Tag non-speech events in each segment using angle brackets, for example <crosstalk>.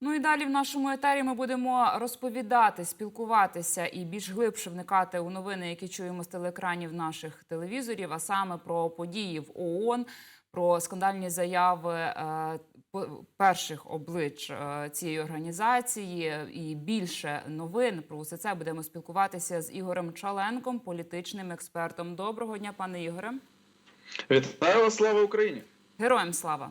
Ну і далі в нашому етері ми будемо розповідати, спілкуватися і більш глибше вникати у новини, які чуємо з телеекранів наших телевізорів, а саме про події в ООН, про скандальні заяви е, перших облич е, цієї організації і більше новин про усе це будемо спілкуватися з Ігорем Чаленком, політичним експертом. Доброго дня, пане Ігоре. Вітаю вас, слава Україні! Героям слава.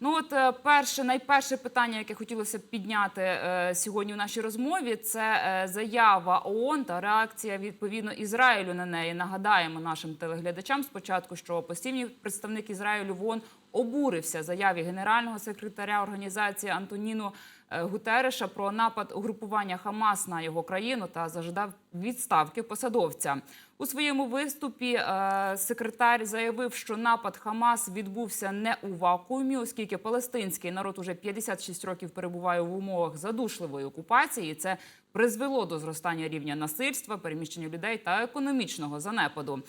Ну от е, перше, найперше питання, яке хотілося б підняти е, сьогодні в нашій розмові, це е, заява ООН та реакція відповідно Ізраїлю на неї. Нагадаємо нашим телеглядачам спочатку, що постійний представник Ізраїлю в ООН обурився заяві генерального секретаря організації Антоніну е, Гутереша про напад угрупування Хамас на його країну та зажадав відставки посадовця. У своєму виступі е, секретар заявив, що напад Хамас відбувся не у вакуумі, оскільки палестинський народ уже 56 років перебуває в умовах задушливої окупації. Це призвело до зростання рівня насильства, переміщення людей та економічного занепаду.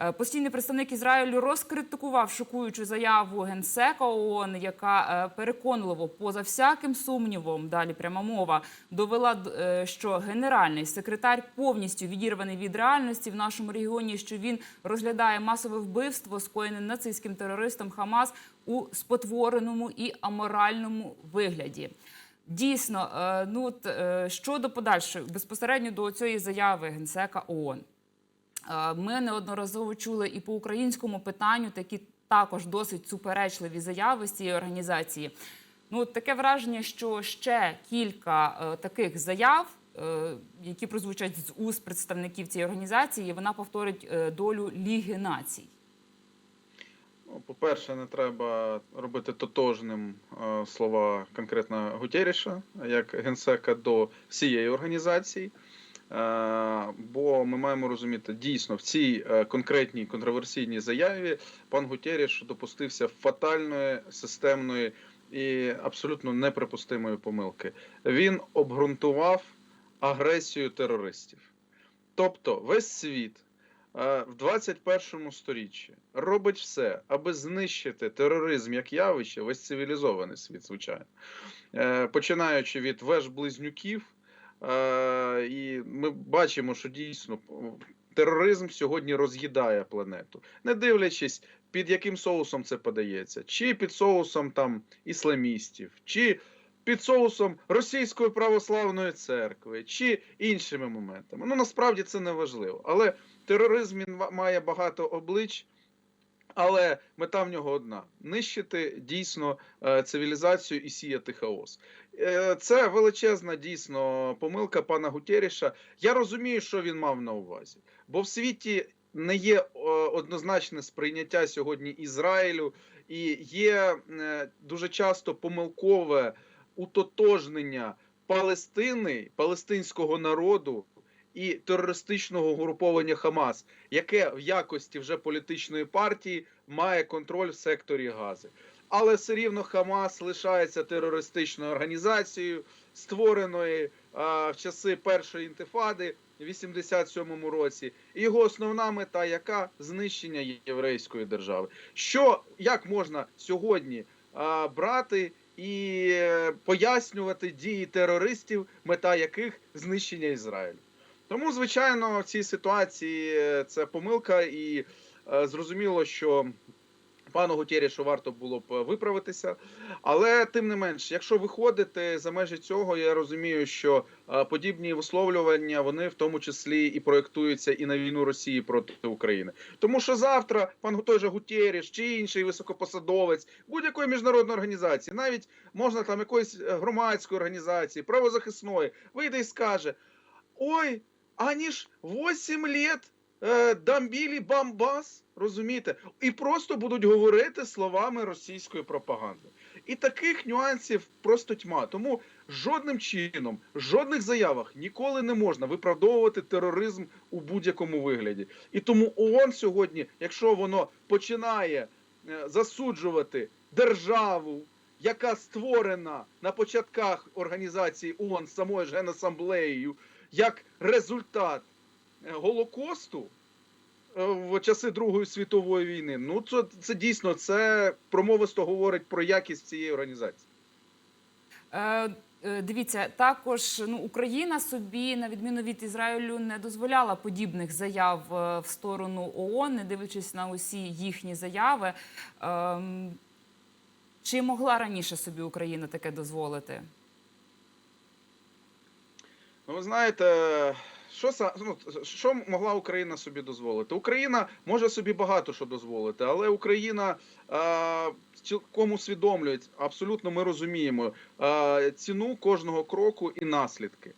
Е, Постійний представник Ізраїлю розкритикував шокуючу заяву генсека ООН, яка е, переконливо, поза всяким сумнівом, далі пряма мова, довела, е, що генеральний секретар повністю відірваний від реальності в нашому регіоні, що він розглядає масове вбивство, скоєне нацистським терористом Хамас у спотвореному і аморальному вигляді. Дійсно, ну щодо подальшої безпосередньо до цієї заяви генсека ООН. Е, Ми неодноразово чули і по українському питанню такі також досить суперечливі заяви з цієї організації. Ну, таке враження, що ще кілька е, таких заяв, е, які прозвучать з уст представників цієї організації, вона повторить долю Ліги націй. Ну, По-перше, не треба робити тотожним слова конкретно Гутєріша, як генсека до всієї організації. Е, Бо ми маємо розуміти, дійсно в цій е, конкретній контроверсійній заяві пан Гутєріш допустився фатальної системної і абсолютно неприпустимої помилки. Він обґрунтував агресію терористів. Тобто весь світ е, в 21 сторіччі робить все, аби знищити тероризм як явище, весь цивілізований світ, звичайно. Починаючи від веж близнюків, і ми бачимо, що дійсно тероризм сьогодні роз'їдає планету, не дивлячись, під яким соусом це подається, чи під соусом там ісламістів, чи під соусом Російської православної церкви, чи іншими моментами. Ну насправді це не важливо. Але тероризм він має багато облич. Але мета в нього одна: нищити дійсно е, цивілізацію і сіяти хаос. Е, Це величезна дійсно помилка пана Гутєріша. Я розумію, що він мав на увазі, бо в світі не є е, однозначне сприйняття сьогодні Ізраїлю, і є дуже часто помилкове утотожнення Палестини, палестинського народу і терористичного угруповання Хамас, яке в якості вже політичної партії має контроль в секторі Гази. Але все рівно Хамас лишається терористичною організацією, створеною а, в часи першої інтифади в 87-му році. І його основна мета, яка знищення єврейської держави. Що як можна сьогодні а, брати і е, пояснювати дії терористів, мета яких знищення Ізраїлю? Тому, звичайно, в цій ситуації е, це помилка, і е, зрозуміло, що пану Гутєрішу варто було б виправитися. Але тим не менш, якщо виходити за межі цього, я розумію, що е, подібні висловлювання вони в тому числі і проєктуються і на війну Росії проти України. Тому що завтра пан той же Гутєріш чи інший високопосадовець будь-якої міжнародної організації, навіть можна там якоїсь е, громадської організації, правозахисної, вийде і скаже: Ой, они ж 8 лет е, дамбілі бамбас, розумієте, і просто будуть говорити словами російської пропаганди. І таких нюансів просто тьма. Тому жодним чином, жодних заявах ніколи не можна виправдовувати тероризм у будь-якому вигляді. І тому ООН сьогодні, якщо воно починає е, засуджувати державу, яка створена на початках організації ООН самою ж Генасамблеєю, як результат е, Голокосту е, в часи Другої світової війни, ну це, це дійсно це промовисто говорить про якість цієї організації. Е, е, Дивіться, також ну Україна собі, на відміну від Ізраїлю, не дозволяла подібних заяв е, в сторону ООН, не дивлячись на усі їхні заяви. Ем, Чи могла раніше собі Україна таке дозволити? Ну, ви знаєте, що, ну, що могла Україна собі дозволити? Україна може собі багато що дозволити, але Україна е, цілком усвідомлює, абсолютно ми розуміємо е, ціну кожного кроку і наслідки.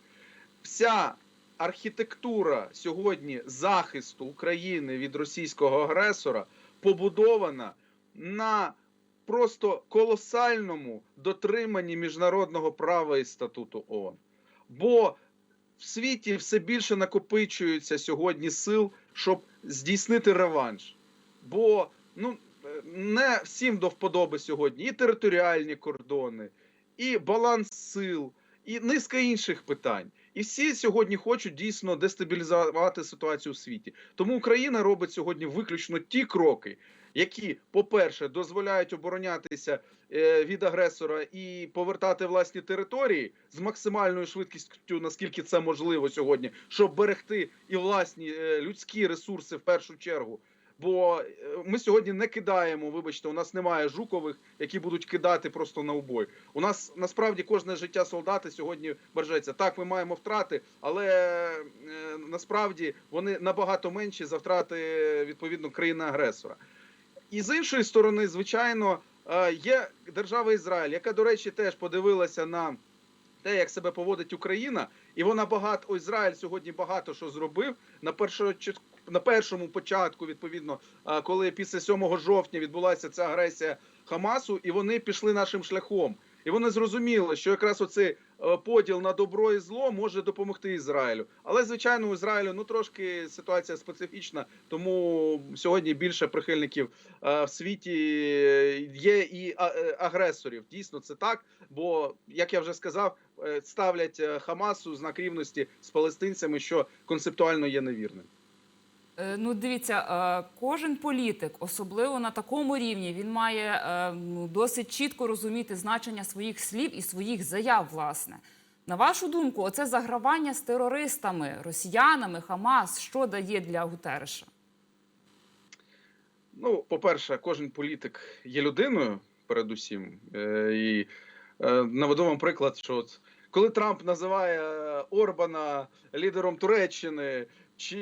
Вся архітектура сьогодні захисту України від російського агресора побудована на просто колосальному дотриманні міжнародного права і статуту ООН. Бо в світі все більше накопичується сьогодні сил, щоб здійснити реванш. Бо ну, не всім до вподоби сьогодні і територіальні кордони, і баланс сил, і низка інших питань. І всі сьогодні хочуть дійсно дестабілізувати ситуацію в світі. Тому Україна робить сьогодні виключно ті кроки, які, по-перше, дозволяють оборонятися е, від агресора і повертати власні території з максимальною швидкістю, наскільки це можливо сьогодні, щоб берегти і власні е, людські ресурси в першу чергу. Бо е, ми сьогодні не кидаємо, вибачте, у нас немає жукових, які будуть кидати просто на убой. У нас насправді кожне життя солдата сьогодні бережеться. Так, ми маємо втрати, але е, насправді вони набагато менші за втрати відповідно країни-агресора. І з іншої сторони, звичайно, е, є держава Ізраїль, яка, до речі, теж подивилася на те, як себе поводить Україна, і вона багато Ізраїль сьогодні багато що зробив на першого на першому початку, відповідно, е, коли після 7 жовтня відбулася ця агресія Хамасу, і вони пішли нашим шляхом. І вони зрозуміли, що якраз оцей е, поділ на добро і зло може допомогти Ізраїлю. Але звичайно, у Ізраїлю ну трошки ситуація специфічна, тому сьогодні більше прихильників е, в світі є і е, агресорів. Дійсно, це так. Бо як я вже сказав, ставлять Хамасу знак рівності з палестинцями, що концептуально є невірним. Е, Ну, дивіться, е, кожен політик, особливо на такому рівні, він має е, ну, досить чітко розуміти значення своїх слів і своїх заяв. Власне, на вашу думку, оце загравання з терористами, росіянами, Хамас, що дає для Гутереша? Ну, по-перше, кожен політик є людиною, передусім. І наведу вам приклад, що от, коли Трамп називає Орбана лідером Туреччини. Чи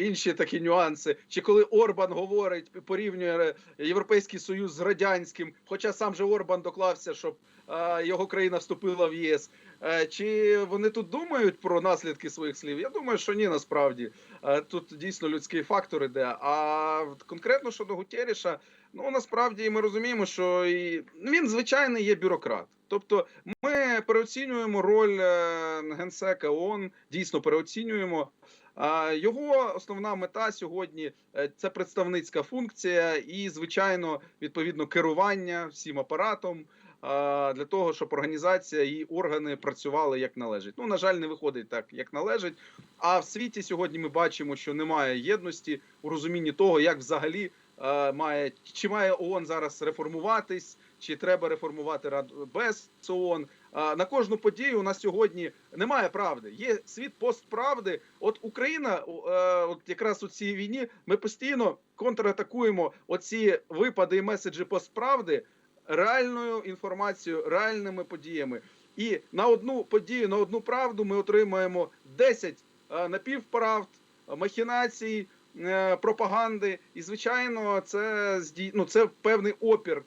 інші такі нюанси, чи коли Орбан говорить, порівнює Європейський Союз з радянським, хоча сам же Орбан доклався, щоб е, його країна вступила в ЄС. Е, чи вони тут думають про наслідки своїх слів? Я думаю, що ні, насправді Е, тут дійсно людський фактор іде. А конкретно щодо Гутєріша, ну насправді ми розуміємо, що і він звичайний є бюрократ. Тобто, ми переоцінюємо роль е, генсека ООН, дійсно переоцінюємо. Його основна мета сьогодні е, це представницька функція і, звичайно, відповідно керування всім апаратом для того, щоб організація і органи працювали як належить. Ну на жаль, не виходить так, як належить. А в світі сьогодні ми бачимо, що немає єдності у розумінні того, як взагалі е, має чи має ООН зараз реформуватись, чи треба реформувати Раду без ООН. На кожну подію у нас сьогодні немає правди. Є світ постправди. От Україна, е, от якраз у цій війні, ми постійно контратакуємо оці випади і меседжі постправди реальною інформацією, реальними подіями. І на одну подію, на одну правду ми отримаємо 10 е, напівправд, махінацій, е, пропаганди. І звичайно, це ну, це певний опір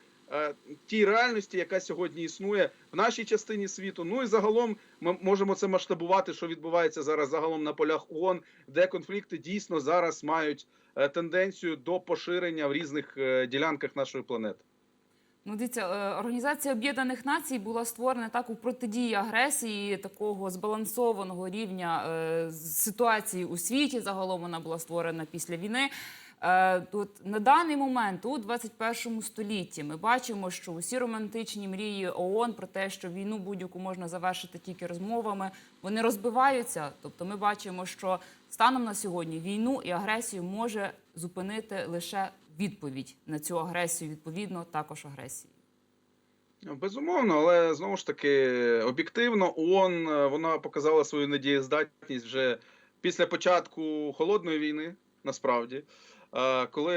тій реальності, яка сьогодні існує в нашій частині світу. Ну і загалом ми можемо це масштабувати, що відбувається зараз загалом на полях ООН, де конфлікти дійсно зараз мають е, тенденцію до поширення в різних е, ділянках нашої планети. Ну, дивіться, е, Організація Об'єднаних Націй була створена так у протидії агресії такого збалансованого рівня е, ситуації у світі. Загалом вона була створена після війни. Е, От на даний момент, у 21 столітті, ми бачимо, що усі романтичні мрії ООН про те, що війну будь-яку можна завершити тільки розмовами, вони розбиваються. Тобто, ми бачимо, що станом на сьогодні війну і агресію може зупинити лише відповідь на цю агресію, відповідно, також агресії. Безумовно, але знову ж таки об'єктивно ООН е, вона показала свою недієздатність вже після початку холодної війни, насправді, коли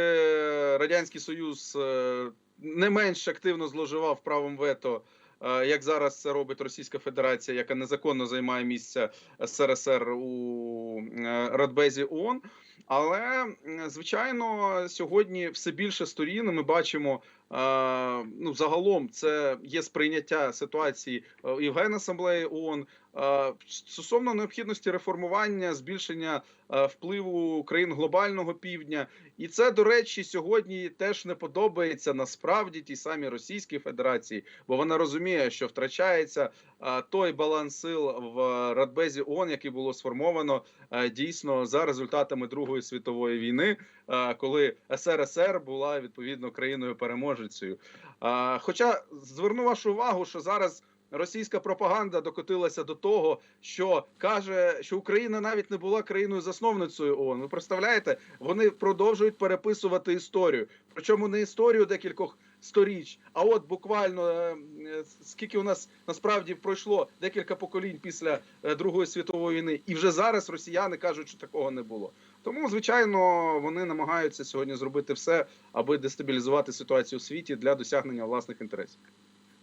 Радянський Союз е, не менш активно зловживав правом вето, е, як зараз це робить Російська Федерація, яка незаконно займає місце СРСР у е, Радбезі ООН. Але звичайно, сьогодні все більше сторін ми бачимо. Ну, загалом це є сприйняття ситуації і в Генасамблеї ООН стосовно необхідності реформування, збільшення е, впливу країн глобального півдня. І це, до речі, сьогодні теж не подобається насправді тій самій Російській Федерації, бо вона розуміє, що втрачається е, той баланс сил в Радбезі ООН, який було сформовано е, дійсно за результатами Другої світової війни, е, коли СРСР була відповідно країною переможецею. Е, Хоча зверну вашу увагу, що зараз. Російська пропаганда докотилася до того, що каже, що Україна навіть не була країною засновницею ООН. Ви представляєте, вони продовжують переписувати історію. Причому не історію декількох сторіч, а от буквально е, е, скільки у нас насправді пройшло декілька поколінь після е, Другої світової війни, і вже зараз росіяни кажуть, що такого не було. Тому, звичайно, вони намагаються сьогодні зробити все, аби дестабілізувати ситуацію у світі для досягнення власних інтересів.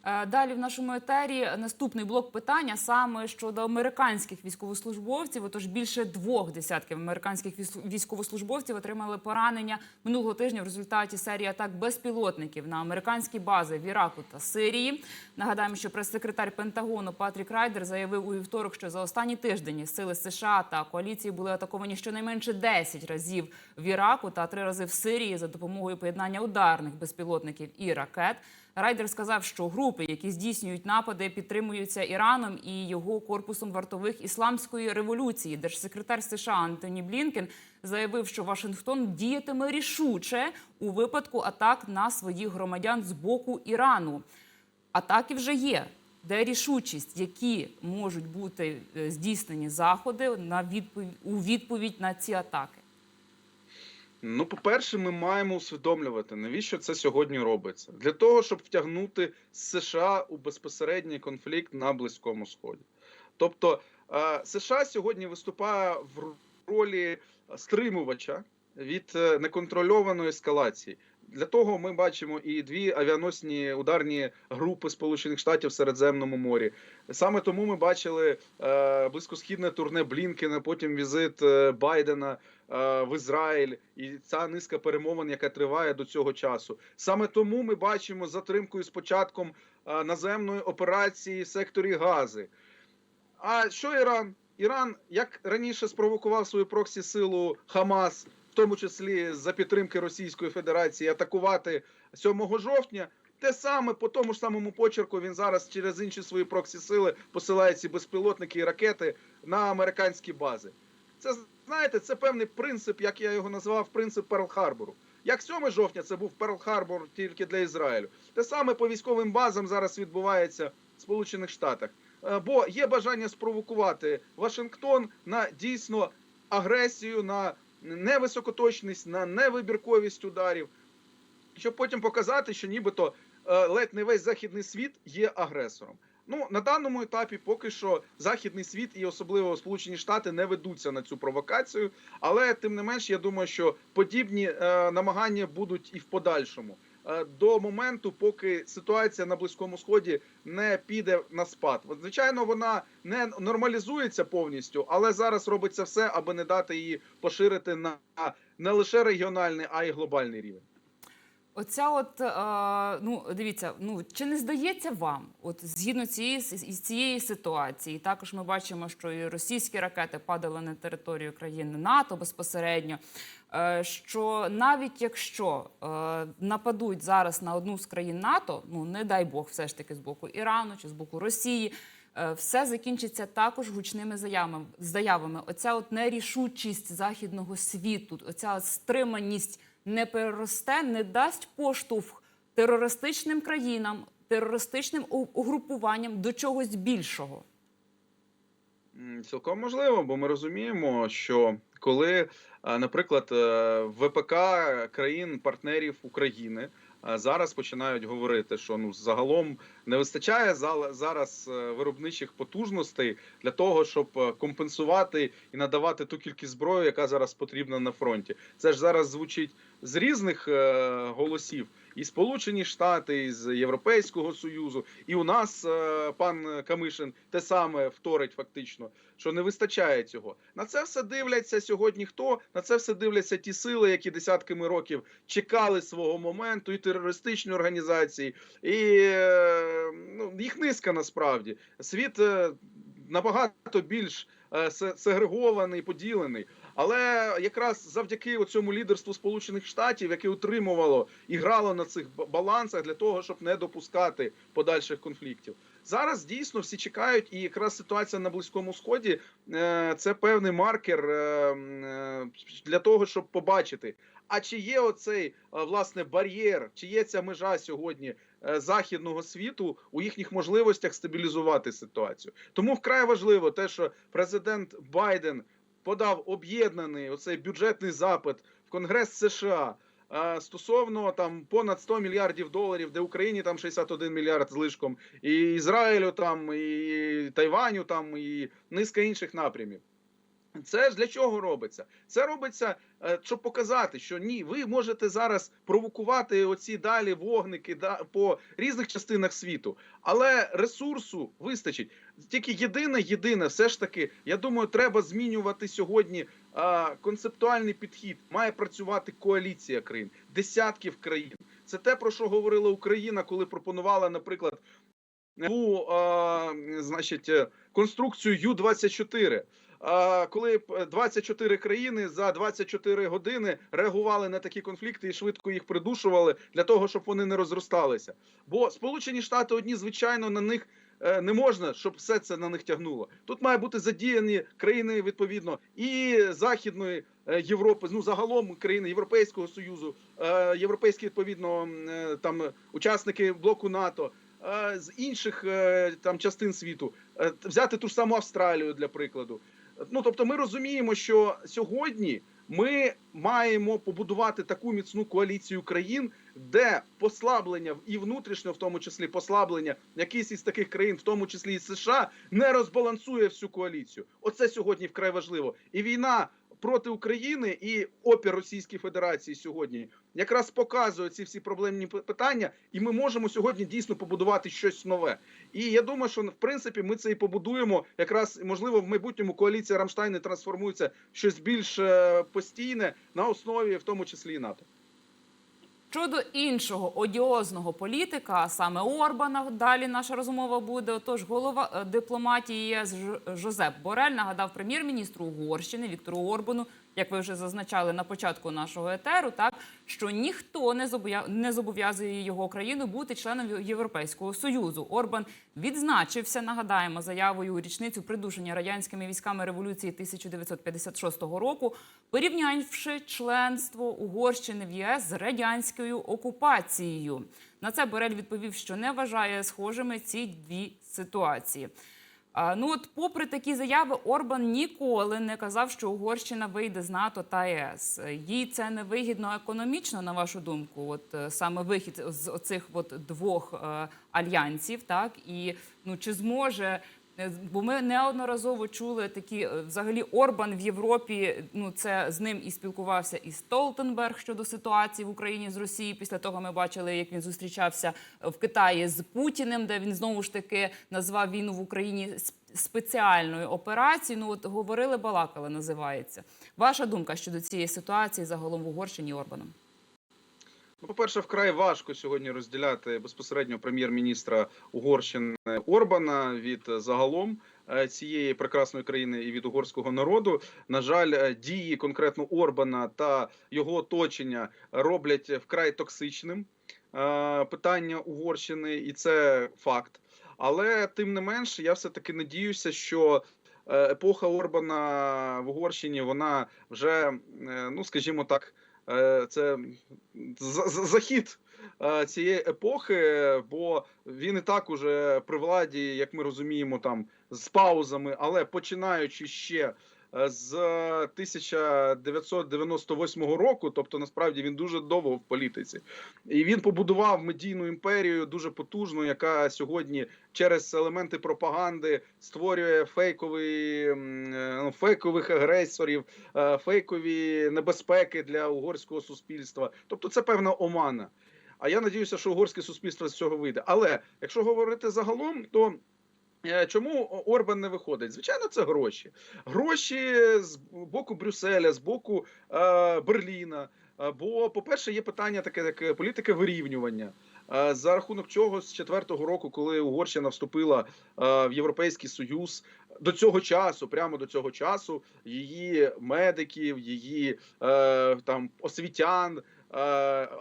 Е, Далі в нашому етері наступний блок питання саме щодо американських військовослужбовців. Отож більше двох десятків американських військ- військовослужбовців отримали поранення минулого тижня в результаті серії атак безпілотників на американські бази в Іраку та Сирії. Нагадаємо, що прес-секретар Пентагону Патрік Райдер заявив у вівторок, що за останні тиждені сили США та коаліції були атаковані щонайменше 10 разів в Іраку та три рази в Сирії за допомогою поєднання ударних безпілотників і ракет. Райдер сказав, що групи, які здійснюють напади, підтримуються Іраном і його корпусом вартових ісламської революції. Держсекретар США Антоні Блінкен заявив, що Вашингтон діятиме рішуче у випадку атак на своїх громадян з боку Ірану. Атаки вже є. Де рішучість, які можуть бути е, здійснені заходи на відповідь у відповідь на ці атаки? Ну, по-перше, ми маємо усвідомлювати, навіщо це сьогодні робиться. Для того, щоб втягнути США у безпосередній конфлікт на Близькому Сході. Тобто е, США сьогодні виступає в ролі стримувача від е, неконтрольованої ескалації. Для того ми бачимо і дві авіаносні ударні групи Сполучених Штатів в Середземному морі. Саме тому ми бачили е, близькосхідне турне Блінкена, потім візит е, Байдена е, в Ізраїль і ця низка перемовин, яка триває до цього часу. Саме тому ми бачимо затримкою з початком наземної операції в секторі Гази. А що Іран? Іран як раніше спровокував свою проксі силу Хамас, в тому числі за підтримки Російської Федерації, атакувати 7 жовтня. Те саме по тому ж самому почерку він зараз через інші свої проксі сили посилає ці безпілотники і ракети на американські бази. Це знаєте, це певний принцип, як я його назвав, принцип Перл-Харбору. Як 7 жовтня це був Перл-Харбор тільки для Ізраїлю. Те саме по військовим базам зараз відбувається в Сполучених Штатах. Е, Бо є бажання спровокувати Вашингтон на дійсно агресію, на невисокоточність, на невибірковість ударів, щоб потім показати, що нібито е, ледь не весь західний світ є агресором. Ну на даному етапі поки що західний світ і особливо Сполучені Штати не ведуться на цю провокацію, але тим не менш, я думаю, що подібні е, намагання будуть і в подальшому. Е, До моменту, поки ситуація на близькому сході не піде на спад, звичайно, вона не нормалізується повністю, але зараз робиться все, аби не дати її поширити на не лише регіональний, а й глобальний рівень. Оця от е, ну дивіться, ну чи не здається вам, от згідно цієї цієї ситуації, також ми бачимо, що і російські ракети падали на територію країни НАТО безпосередньо. е, Що навіть якщо е, нападуть зараз на одну з країн НАТО, ну не дай Бог, все ж таки з боку Ірану чи з боку Росії, е, все закінчиться також гучними заявами. заявами. Оця от нерішучість західного світу, оця стриманість не переросте, не дасть поштовх терористичним країнам, терористичним угрупуванням до чогось більшого. Цілком можливо, бо ми розуміємо, що коли, е, наприклад, е, ВПК країн-партнерів України е, зараз починають говорити, що ну загалом не вистачає зараз е, виробничих потужностей для того, щоб е, компенсувати і надавати ту кількість зброї, яка зараз потрібна на фронті. Це ж зараз звучить з різних е, голосів. І Сполучені Штати, і з Європейського Союзу, і у нас е, пан Камишин те саме вторить фактично, що не вистачає цього. На це все дивляться сьогодні. Хто на це все дивляться ті сили, які десятками років чекали свого моменту, і терористичні організації, і е, ну, їх низка насправді. Світ е, набагато більш сегрегований, поділений. Але якраз завдяки цьому лідерству Сполучених Штатів, яке утримувало і грало на цих балансах для того, щоб не допускати подальших конфліктів. Зараз дійсно всі чекають, і якраз ситуація на близькому сході е, це певний маркер е, е, для того, щоб побачити. А чи є оцей власне бар'єр, чи є ця межа сьогодні західного світу у їхніх можливостях стабілізувати ситуацію? Тому вкрай важливо те, що президент Байден подав об'єднаний оцей бюджетний запит в Конгрес США. е, Стосовно там понад 100 мільярдів доларів, де Україні там 61 мільярд злишком, і Ізраїлю там, і Тайваню там, і низка інших напрямів. Це ж для чого робиться? Це робиться, е, щоб показати, що ні, ви можете зараз провокувати оці далі вогники да, по різних частинах світу, але ресурсу вистачить. Тільки єдине, єдине, все ж таки, я думаю, треба змінювати сьогодні а, концептуальний підхід. Має працювати коаліція країн, десятків країн. Це те, про що говорила Україна, коли пропонувала, наприклад, нову, а, значить, е, конструкцію Ю-24. А, Коли б 24 країни за 24 години реагували на такі конфлікти і швидко їх придушували для того, щоб вони не розросталися. Бо Сполучені Штати одні, звичайно, на них е, не можна, щоб все це на них тягнуло. Тут має бути задіяні країни відповідно і Західної е, Європи, ну загалом країни Європейського союзу, е, європейські відповідно е, там учасники блоку НАТО. е, З інших е, там частин світу Е, взяти ту ж саму Австралію для прикладу. Ну тобто, ми розуміємо, що сьогодні ми маємо побудувати таку міцну коаліцію країн, де послаблення і внутрішньо, в тому числі послаблення якихось із таких країн, в тому числі і США, не розбалансує всю коаліцію. Оце сьогодні вкрай важливо. І війна проти України і опір Російської Федерації сьогодні якраз показує ці всі проблемні питання, і ми можемо сьогодні дійсно побудувати щось нове. І я думаю, що в принципі ми це і побудуємо. Якраз можливо в майбутньому коаліція Рамштайни трансформується щось більш е, постійне на основі, в тому числі і НАТО. Щодо іншого одіозного політика, а саме Орбана, далі наша розмова буде. Отож, голова е, дипломатії ЄС Жозеп Борель нагадав прем'єр-міністру Угорщини Віктору Орбану, як ви вже зазначали на початку нашого етеру, так що ніхто не зобов'я- не зобов'язує його країну бути членом Європейського союзу. Орбан відзначився, нагадаємо, заявою у річницю придушення радянськими військами революції 1956 року, порівнявши членство Угорщини в ЄС з радянською окупацією. На це Борель відповів, що не вважає схожими ці дві ситуації. Ну от, попри такі заяви, Орбан ніколи не казав, що Угорщина вийде з НАТО та ЄС. Їй це не вигідно економічно, на вашу думку. От е, саме вихід з оцих от двох е, альянсів, так і ну чи зможе. Е, Бо ми неодноразово чули такі е, взагалі Орбан в Європі. Ну це з ним і спілкувався і Столтенберг щодо ситуації в Україні з Росією. Після того ми бачили, як він зустрічався в Китаї з Путіним, де він знову ж таки назвав війну в Україні спеціальною операцією. Ну от говорили, балакали, називається. Ваша думка щодо цієї ситуації загалом в Угорщині Орбаном? Ну, по-перше, вкрай важко сьогодні розділяти безпосередньо прем'єр-міністра Угорщини Орбана від е, загалом е, цієї прекрасної країни і від угорського народу. На жаль, е, дії конкретно Орбана та його оточення роблять вкрай токсичним питання Угорщини, і це факт. Але тим не менш, я все таки надіюся, що епоха Орбана в Угорщині вона вже, ну скажімо так, це за- за- захід е, цієї епохи, бо він і так уже при владі, як ми розуміємо, там з паузами, але починаючи ще е, з 1998 року, тобто насправді він дуже довго в політиці, і він побудував медійну імперію дуже потужну, яка сьогодні через елементи пропаганди створює фейкові е, фейкових агресорів, е, фейкові небезпеки для угорського суспільства. Тобто, це певна омана. А я надіюся, що угорське суспільство з цього вийде. Але якщо говорити загалом, то е, чому Орбан не виходить? Звичайно, це гроші. Гроші з боку Брюсселя, з боку е, Берліна. Е, Бо, по-перше, є питання таке, як політика вирівнювання. Е, За рахунок чого з четвертого року, коли Угорщина вступила е, в Європейський Союз, до цього часу, прямо до цього часу, її медиків, її е, там освітян, е,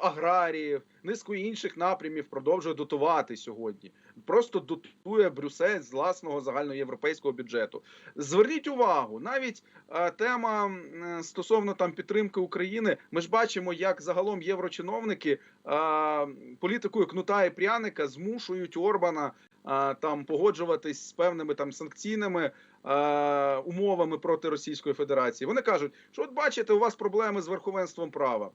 аграріїв, низку інших напрямів продовжує дотувати сьогодні. Просто дотує Брюссель з власного загальноєвропейського бюджету. Зверніть увагу, навіть е, тема м, стосовно там підтримки України. Ми ж бачимо, як загалом єврочиновники е, політикою кнута і пряника змушують Орбана е, там погоджуватись з певними там санкційними е, умовами проти Російської Федерації. Вони кажуть, що от бачите, у вас проблеми з верховенством права.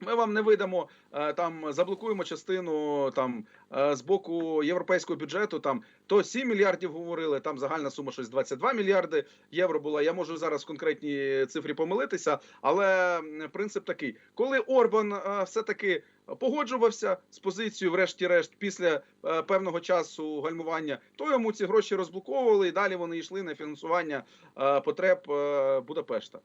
Ми вам не видамо е, там, заблокуємо частину там е, з боку європейського бюджету. Там то 7 мільярдів говорили. Там загальна сума щось 22 мільярди євро була. Я можу зараз в конкретній цифрі помилитися, але принцип такий: коли Орбан е, все таки погоджувався з позицією, врешті-решт, після е, певного часу гальмування, то йому ці гроші розблоковували, і далі вони йшли на фінансування е, потреб е, Будапешта.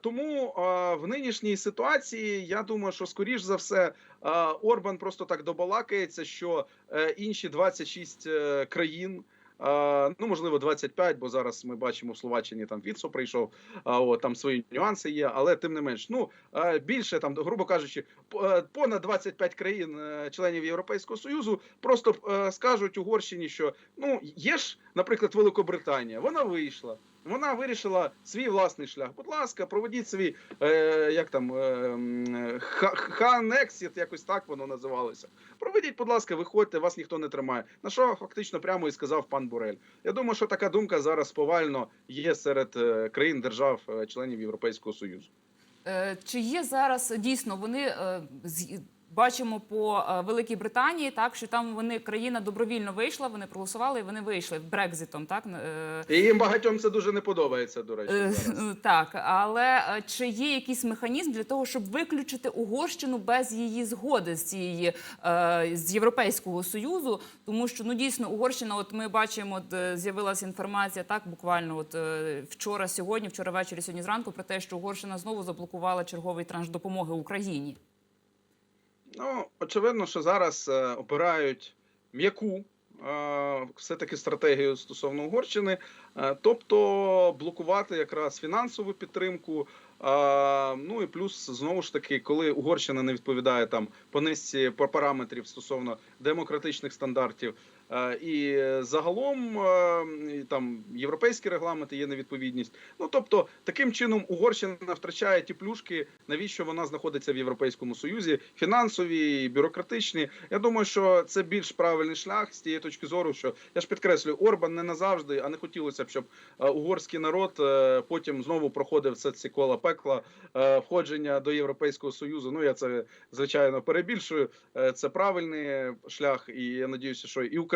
Тому в нинішній ситуації я думаю, що скоріш за все Орбан просто так добалакається, що інші 26 е, країн. Ну, можливо, 25, бо зараз ми бачимо в Словаччині там Віцо прийшов, от там свої нюанси є, але тим не менш, ну більше там, грубо кажучи, е, понад 25 країн е, Європейського союзу просто е, скажуть Угорщині, що ну є ж, наприклад, Великобританія, вона вийшла. Вона вирішила свій власний шлях. Будь ласка, проведіть свій е, як там е, м, якось так воно називалося. Проведіть, будь ласка, виходьте, вас ніхто не тримає. На що фактично прямо і сказав пан Бурель. Я думаю, що така думка зараз повально є серед е, країн держав, е, членів Європейського союзу. Е, Чи є зараз дійсно вони бачимо по е, Великій Британії, так що там вони країна добровільно вийшла, вони проголосували і вони вийшли Брекзитом, так Е, І їм багатьом це дуже не подобається. До речі, Е, зараз. <laughs> Так, але чи є якийсь механізм для того, щоб виключити Угорщину без її згоди з цієї з Європейського союзу? Тому що ну дійсно Угорщина, от ми бачимо, з'явилася інформація так, буквально от вчора, сьогодні, вчора ввечері, сьогодні зранку, про те, що Угорщина знову заблокувала черговий транш допомоги Україні. Ну, очевидно, що зараз е, обирають м'яку е, все-таки стратегію стосовно Угорщини, е, тобто блокувати якраз фінансову підтримку. ну і плюс знову ж таки, коли Угорщина не відповідає там по низці по параметрів стосовно демократичних стандартів. Е, І загалом е, там європейські регламенти є невідповідність. Ну тобто, таким чином Угорщина втрачає ті плюшки, навіщо вона знаходиться в Європейському Союзі, фінансові, бюрократичні. Я думаю, що це більш правильний шлях з тієї точки зору, що я ж підкреслюю, Орбан не назавжди, а не хотілося б, щоб е, угорський народ потім знову проходив все ці кола пекла входження до Європейського союзу. Ну я це звичайно перебільшую. Це правильний шлях, і я надіюся, що і Україна,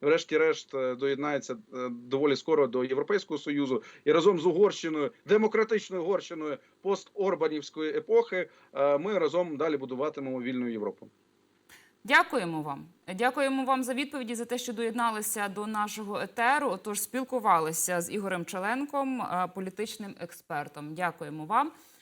врешті-решт, е, доєднається е, доволі скоро до Європейського союзу і разом з Угорщиною, демократичною Угорщиною посторбанівської епохи, е, ми разом далі будуватимемо вільну Європу. Дякуємо вам. Дякуємо вам за відповіді за те, що доєдналися до нашого етеру. Отож, спілкувалися з Ігорем Челенком, політичним експертом. Дякуємо вам.